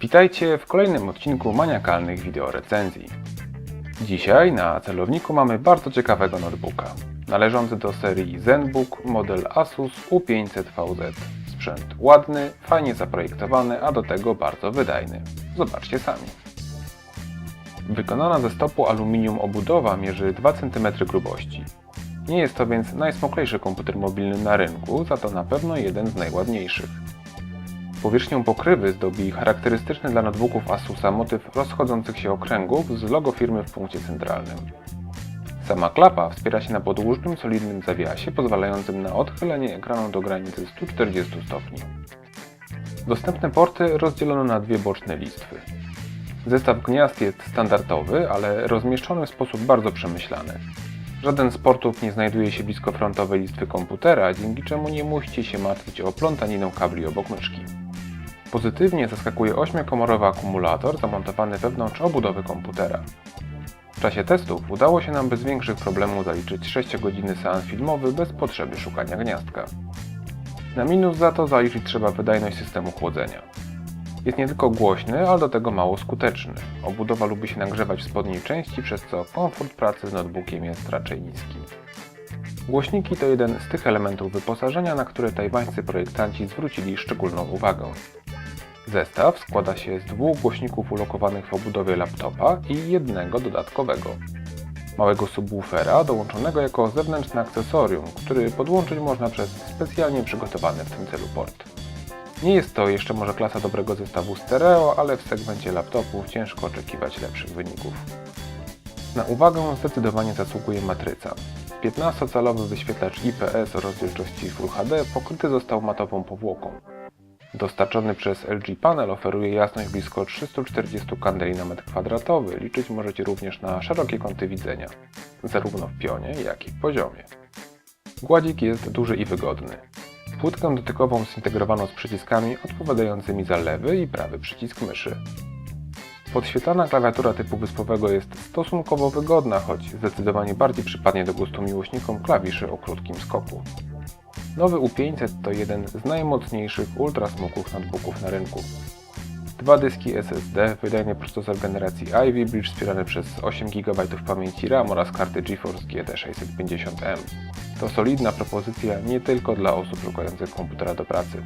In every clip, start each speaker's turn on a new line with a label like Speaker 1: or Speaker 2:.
Speaker 1: Witajcie w kolejnym odcinku maniakalnych wideorecenzji. Dzisiaj na celowniku mamy bardzo ciekawego notebooka. Należący do serii ZenBook model Asus U500VZ. Sprzęt ładny, fajnie zaprojektowany, a do tego bardzo wydajny. Zobaczcie sami. Wykonana ze stopu aluminium obudowa mierzy 2 cm grubości. Nie jest to więc najsmoklejszy komputer mobilny na rynku, za to na pewno jeden z najładniejszych. Powierzchnią pokrywy zdobi charakterystyczny dla notebooków Asusa motyw rozchodzących się okręgów z logo firmy w punkcie centralnym. Sama klapa wspiera się na podłużnym, solidnym zawiasie pozwalającym na odchylenie ekranu do granicy 140 stopni. Dostępne porty rozdzielono na dwie boczne listwy. Zestaw gniazd jest standardowy, ale rozmieszczony w sposób bardzo przemyślany. Żaden z portów nie znajduje się blisko frontowej listwy komputera, dzięki czemu nie musicie się martwić o plątaninę kabli obok myszki. Pozytywnie zaskakuje 8-komorowy akumulator zamontowany wewnątrz obudowy komputera. W czasie testów udało się nam bez większych problemów zaliczyć 6-godzinny seans filmowy bez potrzeby szukania gniazdka. Na minus za to zaliczyć trzeba wydajność systemu chłodzenia. Jest nie tylko głośny, ale do tego mało skuteczny. Obudowa lubi się nagrzewać w spodniej części, przez co komfort pracy z notebookiem jest raczej niski. Głośniki to jeden z tych elementów wyposażenia, na które tajwańscy projektanci zwrócili szczególną uwagę. Zestaw składa się z dwóch głośników ulokowanych w obudowie laptopa i jednego dodatkowego. Małego subwoofera dołączonego jako zewnętrzne akcesorium, który podłączyć można przez specjalnie przygotowany w tym celu port. Nie jest to jeszcze może klasa dobrego zestawu stereo, ale w segmencie laptopów ciężko oczekiwać lepszych wyników. Na uwagę zdecydowanie zasługuje matryca. 15-calowy wyświetlacz IPS o rozdzielczości Full HD pokryty został matową powłoką. Dostarczony przez LG panel oferuje jasność blisko 340 kandeli na metr kwadratowy. Liczyć możecie również na szerokie kąty widzenia, zarówno w pionie, jak i w poziomie. Gładzik jest duży i wygodny. Płytkę dotykową zintegrowano z przyciskami odpowiadającymi za lewy i prawy przycisk myszy. Podświetlana klawiatura typu wyspowego jest stosunkowo wygodna, choć zdecydowanie bardziej przypadnie do gustu miłośnikom klawiszy o krótkim skoku. Nowy U500 to jeden z najmocniejszych ultrasmukłych notebooków na rynku. Dwa dyski SSD, wydajny procesor generacji Ivy Bridge wspierany przez 8 GB pamięci RAM oraz karty GeForce GT 650M. To solidna propozycja nie tylko dla osób szukających komputera do pracy.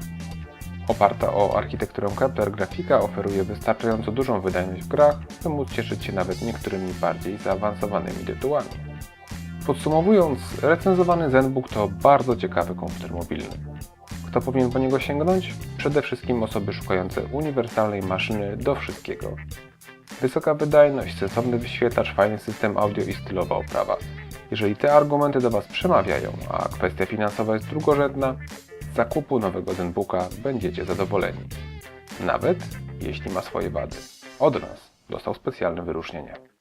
Speaker 1: Oparta o architekturę Kepler grafika oferuje wystarczająco dużą wydajność w grach, by móc cieszyć się nawet niektórymi bardziej zaawansowanymi tytułami. Podsumowując, recenzowany ZenBook to bardzo ciekawy komputer mobilny. Kto powinien po niego sięgnąć? Przede wszystkim osoby szukające uniwersalnej maszyny do wszystkiego. Wysoka wydajność, sensowny wyświetlacz, fajny system audio i stylowa oprawa. Jeżeli te argumenty do Was przemawiają, a kwestia finansowa jest drugorzędna, z zakupu nowego ZenBooka będziecie zadowoleni. Nawet jeśli ma swoje wady. Od nas dostał specjalne wyróżnienia.